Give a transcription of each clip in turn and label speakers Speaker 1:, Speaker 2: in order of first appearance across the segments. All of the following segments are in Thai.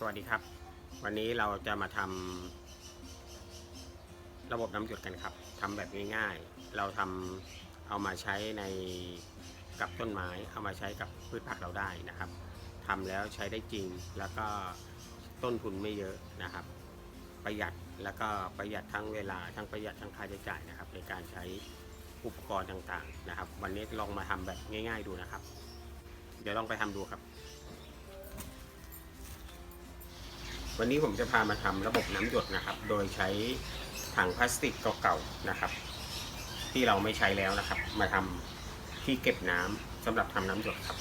Speaker 1: สวัสดีครับ วันนี้เราจะมาทำระบบน้ำหยดกันครับทำแบบง่ายๆ เราทำเอามาใช้ในกับต้นไม้ เอามาใช้กับพืชผักเราได้นะครับทำแล้วใช้ได้จริงแล้วก็ต้นทุนไม่เยอะนะครับ ประหยัดแล้วก็ประหยัดทั้งเวลาทั้งประหยัดทั้งค่าใช้จ่ายนะครับ ในการใช้อุปกรณ์ต่างๆนะครับ วันนี้ลองมาทำแบบง่าย ๆ ดูนะครับ เดี๋ยวลองไปทำดูครับ วันนี้ผมจะพามาทำระบบน้ำหยดนะครับ โดยใช้ถังพลาสติกเก่าๆนะครับ ที่เราไม่ใช้แล้วนะครับ มาทำที่เก็บน้ำสำหรับทำน้ำหยดครับ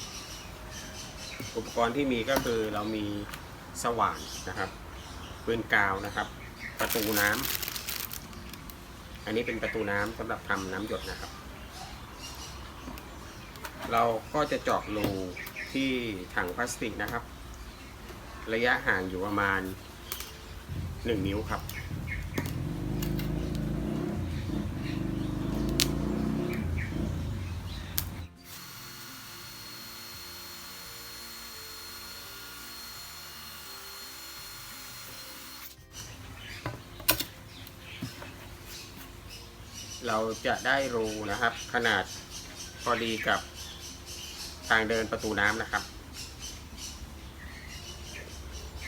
Speaker 1: อุปกรณ์ที่มีก็คือเรามีสว่านนะครับปืนกาวนะครับ ประตูน้ำอันนี้เป็นประตูน้ำสำหรับทำน้ำหยดนะครับ เราก็จะเจาะรูที่ถังพลาสติกนะครับ ระยะห่างอยู่ประมาณ1นิ้วครับ เราจะได้รูนะครับ ขนาดพอดีกับทางเดินประตูน้ำนะครับ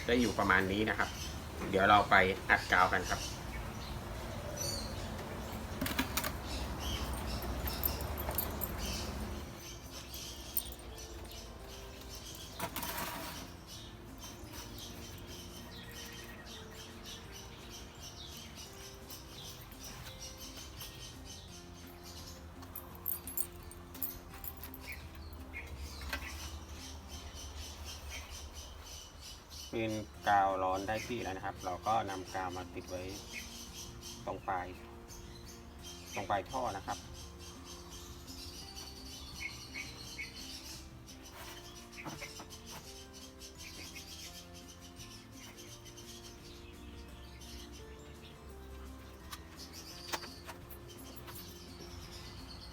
Speaker 1: ได้อยู่ประมาณนี้นะครับ เดี๋ยวเราไปอัดกาวกันครับ ป็นกาวร้อนได้ที่แล้วนะครับ เราก็นำกาวมาติดไว้ตรงปลายตรงปลายท่อนะครับ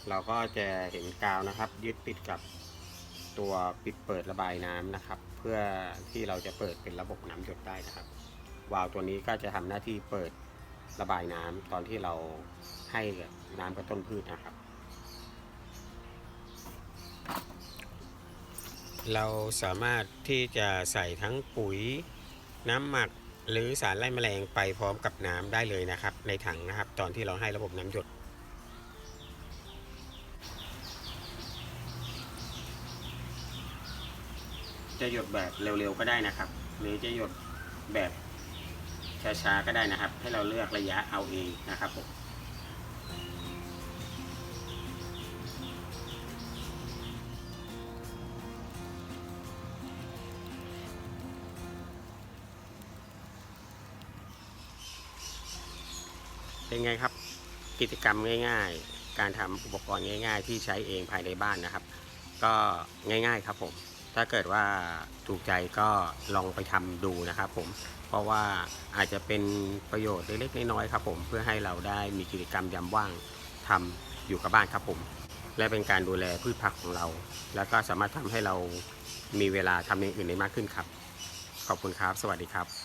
Speaker 1: เราก็จะเห็นกาวนะครับ ยึดติดกับ ตัวปิดเปิดระบายน้ำนะครับ เพื่อที่เราจะเปิดเป็นระบบน้ำหยดได้นะครับ วาล์วตัวนี้ก็จะทำหน้าที่เปิดระบายน้ำตอนที่เราให้น้ำกับต้นพืชนะครับ เราสามารถที่จะใส่ทั้งปุ๋ยน้ำหมักหรือสารไล่แมลงไปพร้อมกับน้ำได้เลยนะครับ ในถังนะครับ ตอนที่เราให้ระบบน้ำหยด จะหยดแบบเร็วๆก็ได้นะครับ หรือจะหยดแบบช้าๆก็ได้นะครับ ให้เราเลือกระยะเอาเองนะครับผมเป็นไงครับกิจกรรมง่าย ๆ การทำอุปกรณ์ง่าย ๆ ที่ใช้เองภายในบ้านนะครับ ก็ง่าย ๆ ครับผม ถ้าเกิดว่าถูกใจก็ลองไปทำดูนะครับผม เพราะว่าอาจจะเป็นประโยชน์เล็กๆน้อยๆครับผม เพื่อให้เราได้มีกิจกรรมยามว่างทำอยู่กับบ้านครับผม และเป็นการดูแลพืชผักของเรา แล้วก็สามารถทำให้เรามีเวลาทำอย่างอื่นได้มากขึ้นครับ ขอบคุณครับ สวัสดีครับ